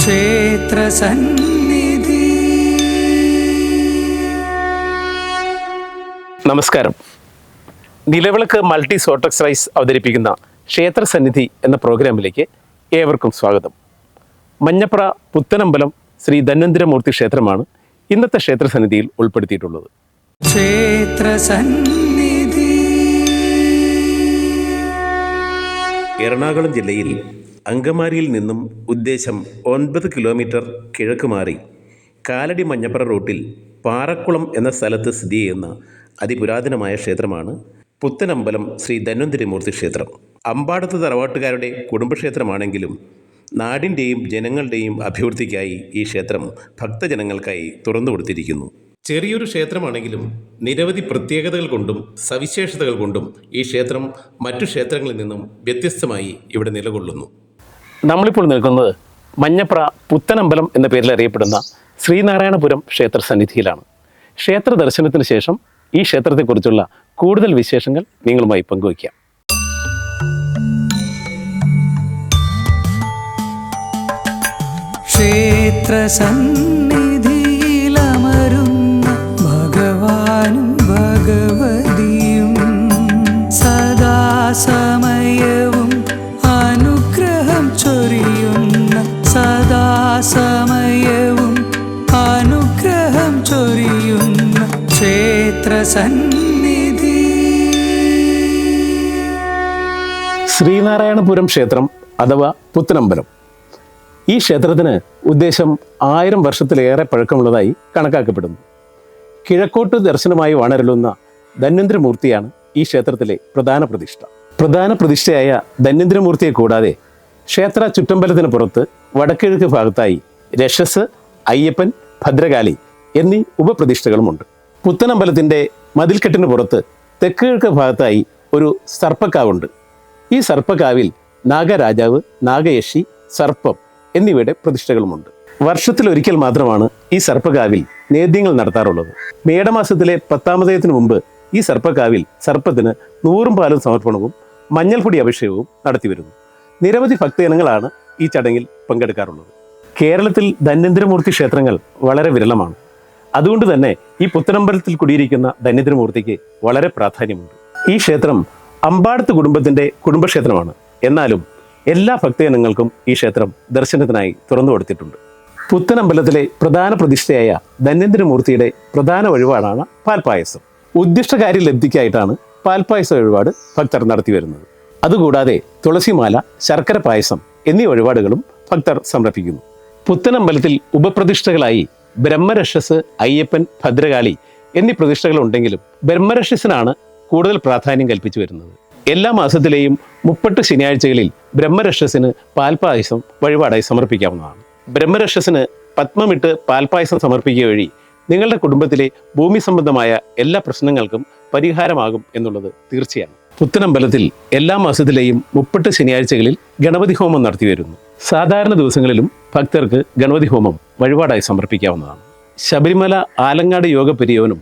ക്ഷേത്രസന്നിധി. നമസ്കാരം. നിലവിളക്ക് multi Sortex rice അവതരിപ്പിക്കുന്ന ക്ഷേത്ര സന്നിധി എന്ന പ്രോഗ്രാമിലേക്ക് ഏവർക്കും സ്വാഗതം. മഞ്ഞപ്ര പുത്തനമ്പലം ശ്രീ ധന്വന്തരമൂർത്തി ക്ഷേത്രമാണ് ഇന്നത്തെ ക്ഷേത്ര സന്നിധിയിൽ ഉൾപ്പെടുത്തിയിട്ടുള്ളത്. ക്ഷേത്രസന്നിധി. എറണാകുളം ജില്ലയിൽ അങ്കമാലിയിൽ നിന്നും ഉദ്ദേശം ഒൻപത് കിലോമീറ്റർ കിഴക്ക് മാറി കാലടി മഞ്ഞപ്പുറ റൂട്ടിൽ പാറക്കുളം എന്ന സ്ഥലത്ത് സ്ഥിതി ചെയ്യുന്ന അതിപുരാതനമായ ക്ഷേത്രമാണ് പുത്തനമ്പലം ശ്രീ ധന്വന്തരിമൂർത്തി ക്ഷേത്രം. അമ്പാടത്ത് തറവാട്ടുകാരുടെ കുടുംബക്ഷേത്രമാണെങ്കിലും നാടിന്റെയും ജനങ്ങളുടെയും അഭിവൃദ്ധിക്കായി ഈ ക്ഷേത്രം ഭക്തജനങ്ങൾക്കായി തുറന്നു കൊടുത്തിരിക്കുന്നു. ചെറിയൊരു ക്ഷേത്രമാണെങ്കിലും നിരവധി പ്രത്യേകതകൾ കൊണ്ടും സവിശേഷതകൾ കൊണ്ടും ഈ ക്ഷേത്രം മറ്റു ക്ഷേത്രങ്ങളിൽ നിന്നും വ്യത്യസ്തമായി ഇവിടെ നിലകൊള്ളുന്നു. നമ്മളിപ്പോൾ നിൽക്കുന്നത് മഞ്ഞപ്ര പുത്തനമ്പലം എന്ന പേരിൽ അറിയപ്പെടുന്ന ശ്രീനാരായണപുരം ക്ഷേത്ര സന്നിധിയിലാണ്. ക്ഷേത്ര ദർശനത്തിന് ശേഷം ഈ ക്ഷേത്രത്തെക്കുറിച്ചുള്ള കൂടുതൽ വിശേഷങ്ങൾ നിങ്ങളുമായി പങ്കുവയ്ക്കാം. ക്ഷേത്രസന്നിധിയിലമരുന്ന ഭഗവാനും ഭഗവതിയും സദാസമയവും ക്ഷേത്രസന്നിധി ശ്രീനാരായണപുരം ക്ഷേത്രം അഥവാ പുത്തനമ്പലം. ഈ ക്ഷേത്രത്തിന് ഉദ്ദേശം ആയിരം വർഷത്തിലേറെ പഴക്കമുള്ളതായി കണക്കാക്കപ്പെടുന്നു. കിഴക്കോട്ട് ദർശനമായി വണരലുന്ന ധന്വന്തരമൂർത്തിയാണ് ഈ ക്ഷേത്രത്തിലെ പ്രധാന പ്രതിഷ്ഠ. പ്രധാന പ്രതിഷ്ഠയായ ധന്വന്തരമൂർത്തിയെ കൂടാതെ ക്ഷേത്ര ചുറ്റമ്പലത്തിന് പുറത്ത് വടക്കിഴക്ക് ഭാഗത്തായി രക്ഷസ് അയ്യപ്പൻ ഭദ്രകാളി എന്നീ ഉപപ്രതിഷ്ഠകളുമുണ്ട്. പുത്തനമ്പലത്തിന്റെ മതിൽക്കെട്ടിന് പുറത്ത് തെക്ക് കിഴക്ക് ഭാഗത്തായി ഒരു സർപ്പക്കാവുണ്ട്. ഈ സർപ്പക്കാവിൽ നാഗരാജാവ് നാഗയക്ഷി സർപ്പം എന്നിവയുടെ പ്രതിഷ്ഠകളുമുണ്ട്. വർഷത്തിൽ ഒരിക്കൽ മാത്രമാണ് ഈ സർപ്പകാവിൽ നേദ്യങ്ങൾ നടത്താറുള്ളത്. മേടമാസത്തിലെ പത്താമതയത്തിന് മുമ്പ് ഈ സർപ്പക്കാവിൽ സർപ്പത്തിന് നൂറും പാലും സമർപ്പണവും മഞ്ഞൾപ്പൊടി അഭിഷേകവും നടത്തിവരുന്നു. നിരവധി ഭക്തജനങ്ങളാണ് ഈ ചടങ്ങിൽ പങ്കെടുക്കാറുള്ളത്. കേരളത്തിൽ ധന്വന്തരമൂർത്തി ക്ഷേത്രങ്ങൾ വളരെ വിരളമാണ്. അതുകൊണ്ട് തന്നെ ഈ പുത്തനമ്പലത്തിൽ കുടിയിരിക്കുന്ന ധന്വന്തരമൂർത്തിക്ക് വളരെ പ്രാധാന്യമുണ്ട്. ഈ ക്ഷേത്രം അമ്പാടത്ത് കുടുംബത്തിന്റെ കുടുംബക്ഷേത്രമാണ്. എന്നാലും എല്ലാ ഭക്തജനങ്ങൾക്കും ഈ ക്ഷേത്രം ദർശനത്തിനായി തുറന്നു കൊടുത്തിട്ടുണ്ട്. പുത്തനമ്പലത്തിലെ പ്രധാന പ്രതിഷ്ഠയായ ധന്വന്തരമൂർത്തിയുടെ പ്രധാന വഴിപാടാണ് പാൽപ്പായസം. ഉദ്ദിഷ്ടകാര്യ ലബ്ധിക്കായിട്ടാണ് പാൽപ്പായസ വഴിപാട് ഭക്തർ നടത്തി വരുന്നത്. അതുകൂടാതെ തുളസിമാല ശർക്കര പായസം എന്നീ വഴിപാടുകളും ഭക്തർ സമർപ്പിക്കുന്നു. പുത്തനമ്പലത്തിൽ ഉപപ്രതിഷ്ഠകളായി ബ്രഹ്മരക്ഷസ് അയ്യപ്പൻ ഭദ്രകാളി എന്നീ പ്രതിഷ്ഠകൾ ഉണ്ടെങ്കിലും ബ്രഹ്മരക്ഷസിനാണ് കൂടുതൽ പ്രാധാന്യം കൽപ്പിച്ചു വരുന്നത്. എല്ലാ മാസത്തിലെയും മുപ്പട്ട് ശനിയാഴ്ചകളിൽ ബ്രഹ്മരക്ഷസിന് പാൽപ്പായസം വഴിപാടായി സമർപ്പിക്കാവുന്നതാണ്. ബ്രഹ്മരക്ഷസിന് പത്മമിട്ട് പാൽപ്പായസം സമർപ്പിക്കുക വഴി നിങ്ങളുടെ കുടുംബത്തിലെ ഭൂമി സംബന്ധമായ എല്ലാ പ്രശ്നങ്ങൾക്കും പരിഹാരമാകും എന്നുള്ളത് തീർച്ചയാണ്. പുത്തനമ്പലത്തിൽ എല്ലാ മാസത്തിലെയും മുപ്പട്ട് ശനിയാഴ്ചകളിൽ ഗണപതി ഹോമം നടത്തി വരുന്നു സാധാരണ ദിവസങ്ങളിലും ഭക്തർക്ക് ഗണപതി ഹോമം വഴിപാടായി സമർപ്പിക്കാവുന്നതാണ്. ശബരിമല ആലങ്ങാട് യോഗ പെരിയോനും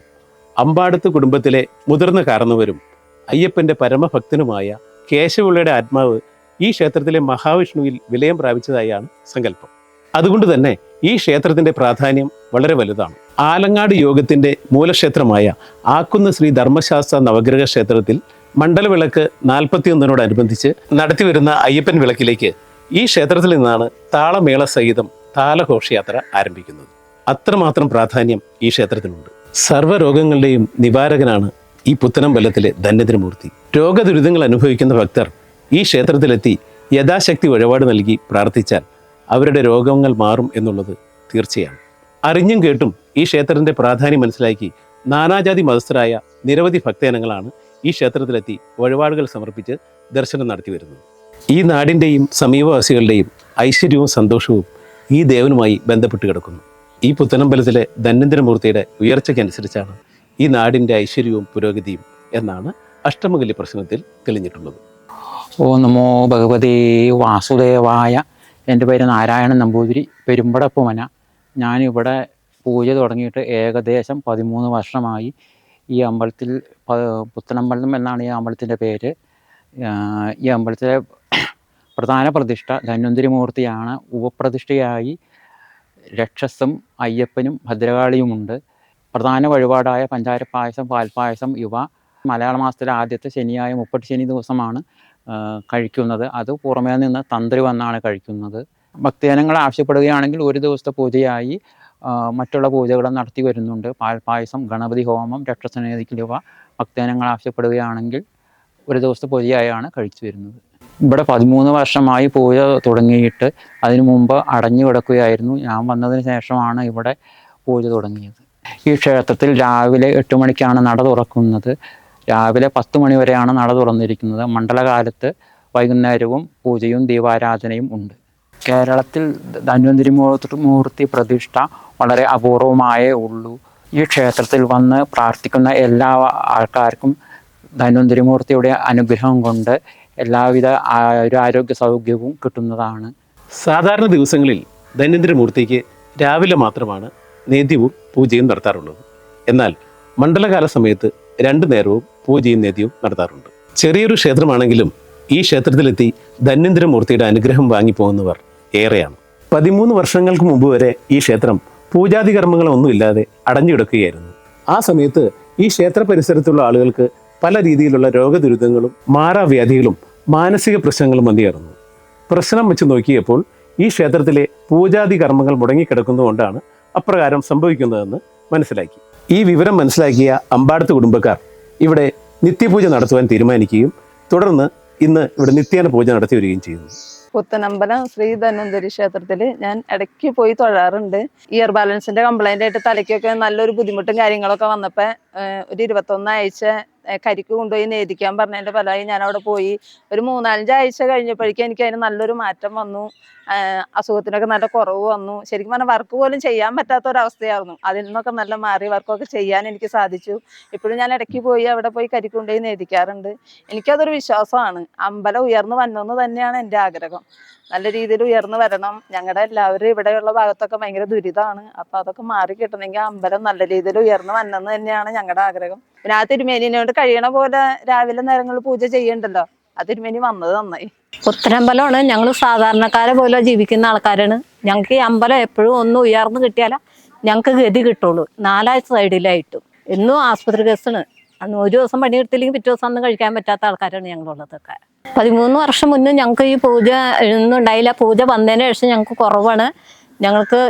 അമ്പാടത്ത് കുടുംബത്തിലെ മുതിർന്ന കാരണവരും അയ്യപ്പന്റെ പരമഭക്തനുമായ കേശവുള്ളയുടെ ആത്മാവ് ഈ ക്ഷേത്രത്തിലെ മഹാവിഷ്ണുവിൽ വിലയം പ്രാപിച്ചതായാണ് സങ്കല്പം. അതുകൊണ്ട് തന്നെ ഈ ക്ഷേത്രത്തിന്റെ പ്രാധാന്യം വളരെ വലുതാണ്. ആലങ്ങാട് യോഗത്തിന്റെ മൂലക്ഷേത്രമായ ആക്കുന്ന ശ്രീ ധർമ്മശാസ്ത്ര നവഗ്രഹ ക്ഷേത്രത്തിൽ മണ്ഡലവിളക്ക് നാൽപ്പത്തിയൊന്നിനോടനുബന്ധിച്ച് നടത്തിവരുന്ന അയ്യപ്പൻ വിളക്കിലേക്ക് ഈ ക്ഷേത്രത്തിൽ നിന്നാണ് താളമേള സഹിതം താലഘോഷയാത്ര ആരംഭിക്കുന്നത്. അത്രമാത്രം പ്രാധാന്യം ഈ ക്ഷേത്രത്തിനുണ്ട്. സർവരോഗങ്ങളുടെയും നിവാരകനാണ് ഈ പുത്തനമ്പലത്തിലെ ധന്യദ്രമൂർത്തി രോഗദുരിതങ്ങൾ അനുഭവിക്കുന്ന ഭക്തർ ഈ ക്ഷേത്രത്തിലെത്തി യഥാശക്തി വഴിപാട് നൽകി പ്രാർത്ഥിച്ചാൽ അവരുടെ രോഗങ്ങൾ മാറും എന്നുള്ളത് തീർച്ചയാണ്. അറിഞ്ഞും കേട്ടും ഈ ക്ഷേത്രത്തിന്റെ പ്രാധാന്യം മനസ്സിലാക്കി നാനാജാതി മതസ്ഥരായ നിരവധി ഭക്തജനങ്ങളാണ് ഈ ക്ഷേത്രത്തിലെത്തി വഴിപാടുകൾ സമർപ്പിച്ച് ദർശനം നടത്തി വരുന്നത് ഈ നാടിന്റെയും സമീപവാസികളുടെയും ഐശ്വര്യവും സന്തോഷവും ഈ ദേവനുമായി ബന്ധപ്പെട്ട് കിടക്കുന്നു. ഈ പുത്തനമ്പലത്തിലെ ധന്വന്തരമൂർത്തിയുടെ ഉയർച്ചയ്ക്കനുസരിച്ചാണ് ഈ നാടിന്റെ ഐശ്വര്യവും പുരോഗതിയും എന്നാണ് അഷ്ടമകലി പ്രശ്നത്തിൽ തെളിഞ്ഞിട്ടുള്ളത്. ഓ നമോ ഭഗവതി വാസുദേവായ. എന്റെ പേര് നാരായണൻ നമ്പൂതിരി. പെരുമ്പടപ്പുമന. ഞാനിവിടെ പൂജ തുടങ്ങിയിട്ട് ഏകദേശം പതിമൂന്ന് വർഷമായി ഈ അമ്പലത്തിൽ പുത്തനമ്പലം എന്നാണ് ഈ അമ്പലത്തിന്റെ പേര്. ഈ അമ്പലത്തിലെ പ്രധാന പ്രതിഷ്ഠ ധന്വന്തരി മൂർത്തിയാണ്. ഉപപ്രതിഷ്ഠയായി രക്ഷസും അയ്യപ്പനും ഭദ്രകാളിയുമുണ്ട്. പ്രധാന വഴിപാടായ പഞ്ചാര പായസം പാൽപ്പായസം ഇവ മലയാള മാസത്തിലെ ആദ്യത്തെ ശനിയായ മുപ്പട്ട് ശനി ദിവസമാണ് കഴിക്കുന്നത്. അത് പുറമേ നിന്ന് തന്ത്രി വന്നാണ് കഴിക്കുന്നത്. ഭക്തജനങ്ങൾ ആവശ്യപ്പെടുകയാണെങ്കിൽ ഒരു ദിവസത്തെ പൂജയായി മറ്റുള്ള പൂജകളും നടത്തി വരുന്നുണ്ട്. പാൽപ്പായസം ഗണപതി ഹോമം രക്ഷസനേതിക്കൽ ഇവ ഭക്തജനങ്ങൾ ആവശ്യപ്പെടുകയാണെങ്കിൽ ഒരു ദിവസത്തെ പൊതിയായാണ് കഴിച്ചു വരുന്നത്. ഇവിടെ പതിമൂന്ന് വർഷമായി പൂജ തുടങ്ങിയിട്ട് അതിനു മുമ്പ് അടഞ്ഞു കിടക്കുകയായിരുന്നു. ഞാൻ വന്നതിന് ശേഷമാണ് ഇവിടെ പൂജ തുടങ്ങിയത്. ഈ ക്ഷേത്രത്തിൽ രാവിലെ എട്ട് മണിക്കാണ് നട തുറക്കുന്നത്. രാവിലെ പത്ത് മണി വരെയാണ് നട തുറന്നിരിക്കുന്നത്. മണ്ഡലകാലത്ത് വൈകുന്നേരവും പൂജയും ദീപാരാധനയും ഉണ്ട്. കേരളത്തിൽ ധന്വന്തിരി മൂർത്തി പ്രതിഷ്ഠ വളരെ അപൂർവമായേ ഉള്ളൂ. ഈ ക്ഷേത്രത്തിൽ വന്ന് പ്രാർത്ഥിക്കുന്ന എല്ലാ ആൾക്കാർക്കും ധന്വന്തിരി മൂർത്തിയുടെ അനുഗ്രഹം കൊണ്ട് എല്ലാവിധ ആരോഗ്യ സൗഖ്യവും കിട്ടുന്നതാണ്. സാധാരണ ദിവസങ്ങളിൽ ധന്വന്തരമൂർത്തിക്ക് രാവിലെ മാത്രമാണ് നേദ്യവും പൂജയും നടത്താറുള്ളത്. എന്നാൽ മണ്ഡലകാല സമയത്ത് രണ്ടു നേരവും പൂജയും നേദ്യവും നടത്താറുണ്ട്. ചെറിയൊരു ക്ഷേത്രമാണെങ്കിലും ഈ ക്ഷേത്രത്തിലെത്തി ധന്വന്തരമൂർത്തിയുടെ അനുഗ്രഹം വാങ്ങിപ്പോകുന്നവർ ഏറെയാണ്. പതിമൂന്ന് വർഷങ്ങൾക്ക് മുമ്പ് വരെ ഈ ക്ഷേത്രം പൂജാതി കർമ്മങ്ങളൊന്നുമില്ലാതെ അടഞ്ഞു കിടക്കുകയായിരുന്നു. ആ സമയത്ത് ഈ ക്ഷേത്ര പരിസരത്തുള്ള ആളുകൾക്ക് പല രീതിയിലുള്ള രോഗദുരിതങ്ങളും മാറാവ്യാധികളും മാനസിക പ്രശ്നങ്ങളും വന്നിയേറുന്നു പ്രശ്നം വെച്ച് നോക്കിയപ്പോൾ ഈ ക്ഷേത്രത്തിലെ പൂജാതി കർമ്മങ്ങൾ മുടങ്ങിക്കിടക്കുന്നതുകൊണ്ടാണ് അപ്രകാരം സംഭവിക്കുന്നതെന്ന് മനസ്സിലാക്കി. ഈ വിവരം മനസ്സിലാക്കിയ അമ്പാടത്ത് കുടുംബക്കാർ ഇവിടെ നിത്യപൂജ നടത്തുവാൻ തീരുമാനിക്കുകയും തുടർന്ന് ഇന്ന് ഇവിടെ നിത്യേന പൂജ നടത്തി വരികയും ചെയ്യുന്നു. പുത്തനമ്പലം ശ്രീ ധന്വന്തരി ക്ഷേത്രത്തിൽ ഞാൻ ഇടയ്ക്ക് പോയി തൊഴാറുണ്ട്. ഇയർ ബാലൻസിന്റെ കംപ്ലൈന്റ് ആയിട്ട് തലയ്ക്കൊക്കെ നല്ലൊരു ബുദ്ധിമുട്ടും കാര്യങ്ങളൊക്കെ വന്നപ്പോൾ ഒരു ഇരുപത്തൊന്നാഴ്ച കരിക്ക് കൊണ്ടുപോയി നേദിക്കാൻ പറഞ്ഞതിന്റെ ഫലമായി ഞാൻ അവിടെ പോയി. ഒരു മൂന്നാലഞ്ച് ആഴ്ച കഴിഞ്ഞപ്പോഴേക്കും എനിക്ക് അതിന് നല്ലൊരു മാറ്റം വന്നു. അസുഖത്തിനൊക്കെ നല്ല കുറവ് വന്നു. ശരിക്കും പറഞ്ഞാൽ വർക്ക് പോലും ചെയ്യാൻ പറ്റാത്ത ഒരവസ്ഥയായിരുന്നു അതിൽ നിന്നൊക്കെ നല്ല മാറി വർക്കൊക്കെ ചെയ്യാൻ എനിക്ക് സാധിച്ചു. ഇപ്പോഴും ഞാൻ ഇടയ്ക്ക് പോയി അവിടെ പോയി കരിക്ക് കൊണ്ടുപോയി നേദിക്കാറുണ്ട്. എനിക്കതൊരു വിശ്വാസമാണ്. അമ്പലം ഉയർന്നു വരണമെന്ന് തന്നെയാണ് എന്റെ ആഗ്രഹം. നല്ല രീതിയിൽ ഉയർന്നു വരണം. ഞങ്ങളുടെ എല്ലാവരും ഇവിടെയുള്ള ഭാഗത്തൊക്കെ ഭയങ്കര ദുരിതമാണ് അപ്പൊ അതൊക്കെ മാറി കിട്ടണമെങ്കിൽ അമ്പലം നല്ല രീതിയിൽ ഉയർന്നു വന്നെന്ന് തന്നെയാണ് ഞങ്ങളുടെ ആഗ്രഹം. പിന്നെ ആ തിരുമേനിനോട് കഴിയണ പോലെ രാവിലെ നേരങ്ങളിൽ പൂജ ചെയ്യണ്ടല്ലോ? ആ തിരുമേനി വന്നത് നന്നായി. ഉത്തരമ്പലമാണ്. ഞങ്ങൾ സാധാരണക്കാരെ പോലെ ജീവിക്കുന്ന ആൾക്കാരാണ്. ഞങ്ങൾക്ക് ഈ അമ്പലം എപ്പോഴും ഒന്ന് ഉയർന്നു കിട്ടിയാലേ ഞങ്ങൾക്ക് ഗതി കിട്ടുള്ളൂ. നാലാഴ്ച സൈഡിലായിട്ടും. എന്നും ആസ്പത്രി കേസാണ്. അന്ന് ഒരു ദിവസം പണിയെടുത്തില്ലെങ്കിൽ പിറ്റേ ദിവസം ഒന്നും കഴിക്കാൻ പറ്റാത്ത ആൾക്കാരാണ് ഞങ്ങളുള്ളതൊക്കെ. പതിമൂന്ന് വർഷം മുന്നേ ഞങ്ങൾക്ക് ഈ പൂജ ഉണ്ടായില്ല പൂജ വന്നതിന് ശേഷം ഞങ്ങൾക്ക് കുറവാണ്. ഞങ്ങൾക്ക്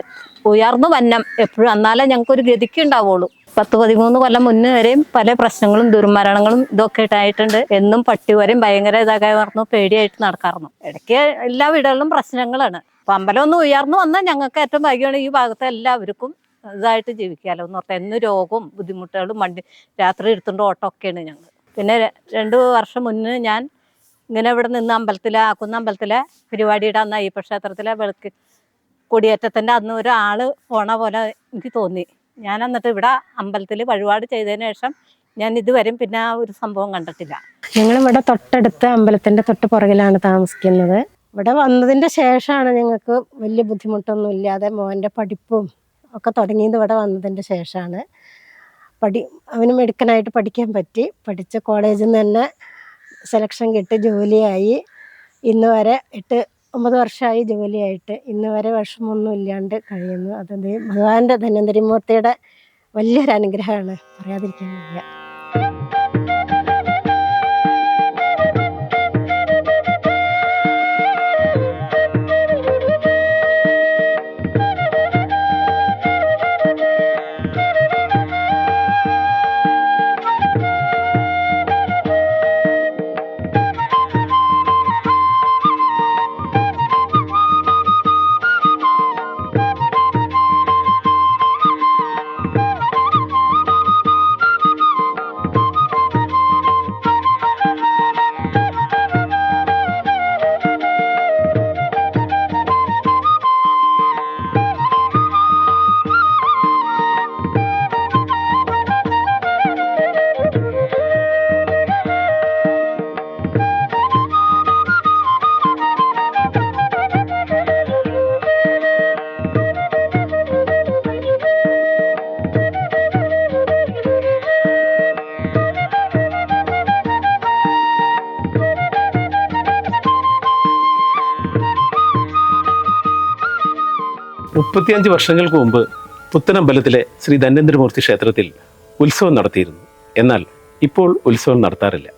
ഉയർന്നു വന്നം എപ്പോഴും എന്നാലേ ഞങ്ങൾക്ക് ഒരു ഗതിക്ക് ഉണ്ടാവുള്ളൂ. പത്ത് പതിമൂന്ന് കൊല്ലം മുന്നേ വരെയും പല പ്രശ്നങ്ങളും ദുർമരണങ്ങളും ഇതൊക്കെ ആയിട്ടുണ്ട് എന്നും പട്ടി വരെയും ഭയങ്കര പറഞ്ഞു പേടിയായിട്ട് നടക്കാറുന്നു ഇടയ്ക്ക് എല്ലാ വീടുകളിലും പ്രശ്നങ്ങളാണ്. അമ്പലം ഒന്ന് ഉയർന്നു വന്നാൽ ഞങ്ങൾക്ക് ഏറ്റവും ഭാഗ്യമാണ് ഈ ഭാഗത്തെ എല്ലാവർക്കും ഇതായിട്ട് ജീവിക്കാമല്ലോ എന്ന് പറഞ്ഞാൽ എന്നും രോഗവും ബുദ്ധിമുട്ടുകളും വണ്ടി രാത്രി എടുത്തുകൊണ്ട് ഓട്ടമൊക്കെയാണ് ഞങ്ങൾ. പിന്നെ രണ്ട് വർഷം മുന്നേ ഞാൻ ഇങ്ങനെ ഇവിടെ നിന്ന് അമ്പലത്തിലെ ആക്കുന്ന അമ്പലത്തിലെ പരിപാടിയുടെ അന്ന് അയ്യപ്പ ക്ഷേത്രത്തിലെ വെളുക്ക് കൊടിയേറ്റത്തിന്റെ അന്ന് ഒരാൾ പോണ പോലെ എനിക്ക് തോന്നി. ഞാൻ എന്നിട്ട് ഇവിടെ അമ്പലത്തിൽ വഴിപാട് ചെയ്തതിന് ശേഷം ഞാൻ ഇതുവരെയും പിന്നെ ആ ഒരു സംഭവം കണ്ടിട്ടില്ല. ഞങ്ങളിവിടെ തൊട്ടടുത്ത അമ്പലത്തിന്റെ തൊട്ട് പുറകിലാണ് താമസിക്കുന്നത്. ഇവിടെ വന്നതിന്റെ ശേഷമാണ് ഞങ്ങൾക്ക് വലിയ ബുദ്ധിമുട്ടൊന്നും ഇല്ലാതെ മോന്റെ പഠിപ്പും ഒക്കെ തുടങ്ങിയത് ഇവിടെ വന്നതിന്റെ ശേഷമാണ്. പഠി അവന് മെടുക്കനായിട്ട് പഠിക്കാൻ പറ്റി. പഠിച്ച കോളേജിൽ നിന്ന് തന്നെ സെലക്ഷൻ കിട്ടി ജോലിയായി. ഇന്ന് വരെ എട്ട് ഒമ്പത് വർഷമായി ജോലിയായിട്ട്. ഇന്ന് വരെ വിഷമമൊന്നും ഇല്ലാണ്ട് കഴിയുന്നു. അത് ഭഗവാന്റെ ധന്വന്തരിമൂർത്തിയുടെ വലിയൊരു അനുഗ്രഹമാണ്. പറയാതിരിക്കാൻ വയ്യ മുപ്പത്തിയഞ്ച് വർഷങ്ങൾക്ക് മുമ്പ് പുത്തനമ്പലത്തിലെ ശ്രീ ധന്വന്തരമൂർത്തി ക്ഷേത്രത്തിൽ ഉത്സവം നടത്തിയിരുന്നു. എന്നാൽ ഇപ്പോൾ ഉത്സവം നടത്താറില്ല.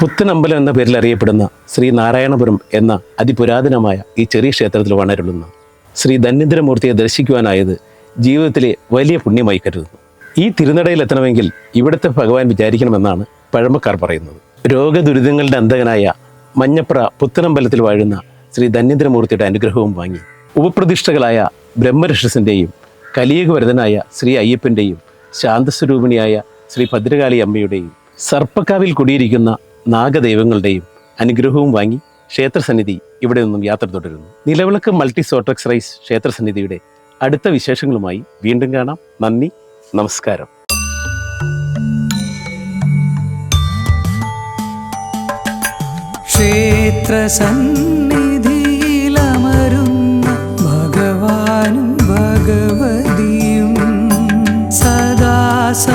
പുത്തനമ്പലം എന്ന പേരിൽ അറിയപ്പെടുന്ന ശ്രീ നാരായണപുരം എന്ന അതിപുരാതനമായ ഈ ചെറിയ ക്ഷേത്രത്തിൽ വണരുളുന്ന ശ്രീ ധന്വന്തരമൂർത്തിയെ ദർശിക്കുവാനായത് ജീവിതത്തിലെ വലിയ പുണ്യമായി കരുതുന്നു. ഈ തിരുനടയിൽ എത്തണമെങ്കിൽ ഇവിടുത്തെ ഭഗവാൻ വിചാരിക്കണമെന്നാണ് പഴമക്കാർ പറയുന്നത്. രോഗദുരിതങ്ങളുടെ അന്തകനായ മഞ്ഞപ്ര പുത്തനമ്പലത്തിൽ വാഴുന്ന ശ്രീ ധന്യന്ദ്രമൂർത്തിയുടെ അനുഗ്രഹവും വാങ്ങി ഉപപ്രതിഷ്ഠകളായ ബ്രഹ്മരക്ഷസിന്റെയും കലിയുഗവരതനായ ശ്രീ അയ്യപ്പന്റെയും ശാന്തസ്വരൂപിണിയായ ശ്രീ ഭദ്രകാളി അമ്മയുടെയും സർപ്പക്കാവിൽ കുടിയിരിക്കുന്ന നാഗദൈവങ്ങളുടെയും അനുഗ്രഹവും വാങ്ങി ക്ഷേത്രസന്നിധി ഇവിടെ നിന്നും യാത്ര തുടരുന്നു. നിലവിളക്ക് മൾട്ടി സോട്ടക്സ് റൈസ് ക്ഷേത്രസന്നിധിയുടെ അടുത്ത വിശേഷങ്ങളുമായി വീണ്ടും കാണാം. നന്ദി നമസ്കാരം. ക്ഷേത്രസന്നിധിയിലമരുന്ന ഭഗവതിയും സദാസമയവും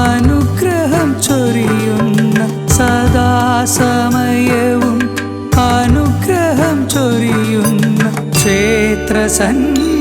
അനുഗ്രഹം ചൊരിയുന്ന സദാസമയവും അനുഗ്രഹം ചൊരിയുന്ന ക്ഷേത്രസന്നിധി